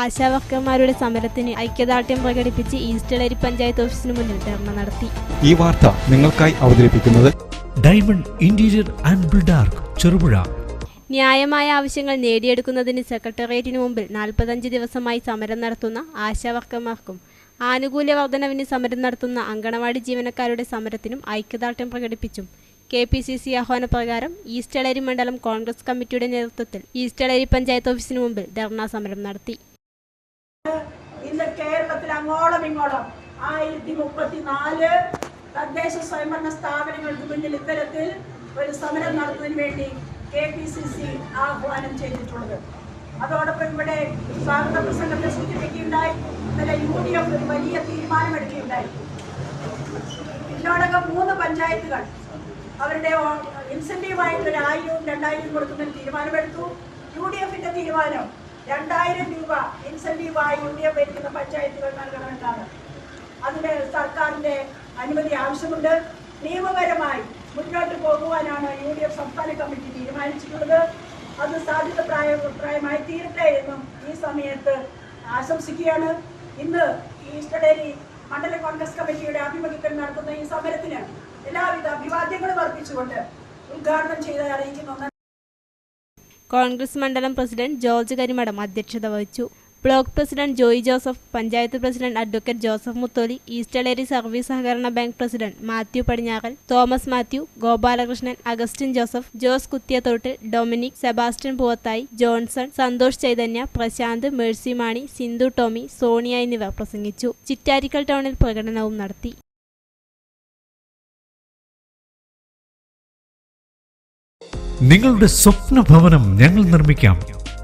ആശാവർക്കർമാരുടെ സമരത്തിന് ഐക്യദാർഢ്യം പ്രകടിപ്പിച്ച് ഈസ്റ്റളേരി പഞ്ചായത്ത് ഓഫീസിന് മുന്നിൽ ധർണ നടത്തി. ഈ വാർത്ത നിങ്ങൾക്കായി അവതരിപ്പിക്കുന്നത് diamond interior and Buildark Cherupuzha. ന്യായമായ ആവശ്യങ്ങൾ നേടിയെടുക്കുന്നതിന് സെക്രട്ടേറിയറ്റിന് മുമ്പിൽ നാൽപ്പത്തഞ്ച് ദിവസമായി സമരം നടത്തുന്ന ആശാവർക്കർമാർക്കും ആനുകൂല്യ വർധനവിന് സമരം നടത്തുന്ന അങ്കണവാടി ജീവനക്കാരുടെ സമരത്തിനും ഐക്യദാർഢ്യം പ്രകടിപ്പിച്ചും കെ പി സി സി ആഹ്വാന പ്രകാരം ഈസ്റ്റളേരി മണ്ഡലം കോൺഗ്രസ് കമ്മിറ്റിയുടെ നേതൃത്വത്തിൽ ഈസ്റ്റലേരി പഞ്ചായത്ത് ഓഫീസിന് മുമ്പിൽ ധർണാ സമരം നടത്തി. കേരളത്തിൽ അങ്ങോളം ഇങ്ങോളം ആയിരത്തി മുപ്പത്തിനാല് തദ്ദേശ സ്വയംഭരണ സ്ഥാപനങ്ങൾക്ക് മുന്നിൽ ഇത്തരത്തിൽ ഒരു സമരം നടത്തുന്നതിന് വേണ്ടി കെ പി സി സി ആഹ്വാനം ചെയ്തിട്ടുള്ളത്. അതോടൊപ്പം ഇവിടെ സ്വാഗത പ്രസംഗത്തെ സൂചിപ്പിക്കുകയുണ്ടായി. ഇന്നലെ യു ഡി എഫ് ഒരു വലിയ തീരുമാനമെടുക്കുകയുണ്ടായി. ഇതിനോടകം മൂന്ന് പഞ്ചായത്തുകൾ അവരുടെ ഇൻസെന്റീവായിട്ട് ഒരു ആയിരവും രണ്ടായിരവും കൊടുക്കുന്ന തീരുമാനമെടുത്തു. യു ഡി എഫിന്റെ തീരുമാനം രണ്ടായിരം രൂപ ഇൻസെന്റീവായി യു ഡി എഫ് ഭരിക്കുന്ന പഞ്ചായത്തുകൾ അതിന് സർക്കാരിന്റെ അനുമതി ആവശ്യമുണ്ട്. നിയമപരമായി മുന്നോട്ട് പോകുവാനാണ് യു ഡി എഫ് സംസ്ഥാന കമ്മിറ്റി തീരുമാനിച്ചിട്ടുള്ളത്. അത് സാധ്യത പ്രായ പ്രായമായി തീരട്ടെ എന്നും ഈ സമയത്ത് ആശംസിക്കുകയാണ്. ഇന്ന് ഈസ്റ്റഡേരി മണ്ഡല കോൺഗ്രസ് കമ്മിറ്റിയുടെ ആഭിമുഖ്യത്തിൽ നടത്തുന്ന ഈ സമരത്തിന് എല്ലാവിധ അഭിവാദ്യങ്ങളും അർപ്പിച്ചുകൊണ്ട് ഉദ്ഘാടനം ചെയ്ത് അറിയിക്കുന്നു കോൺഗ്രസ് മണ്ഡലം പ്രസിഡന്റ് ജോർജ് കരിമഠം അധ്യക്ഷത വഹിച്ചു. Block president Joy Joseph panchayat president advocate Joseph Mutholi Eastaleri service സഹകരണ bank president Mathew Padinjaral Thomas Mathew Gopalakrishnan Augustine Joseph Jose Kuthiyathottil Dominic Sebastian Poovathai Johnson Santhosh Chaithanya Prashanth Mercy Mani Sindhu Tommy Sonia എന്നിവർ പ്രസംഗിച്ചു. ചിറ്റാരിക്കൽ ടൗണിൽ പ്രകടനവും നടത്തി. നിങ്ങളുടെ സ്വപ്ന ഭവനം ഞങ്ങൾ നിർമ്മിക്കാം.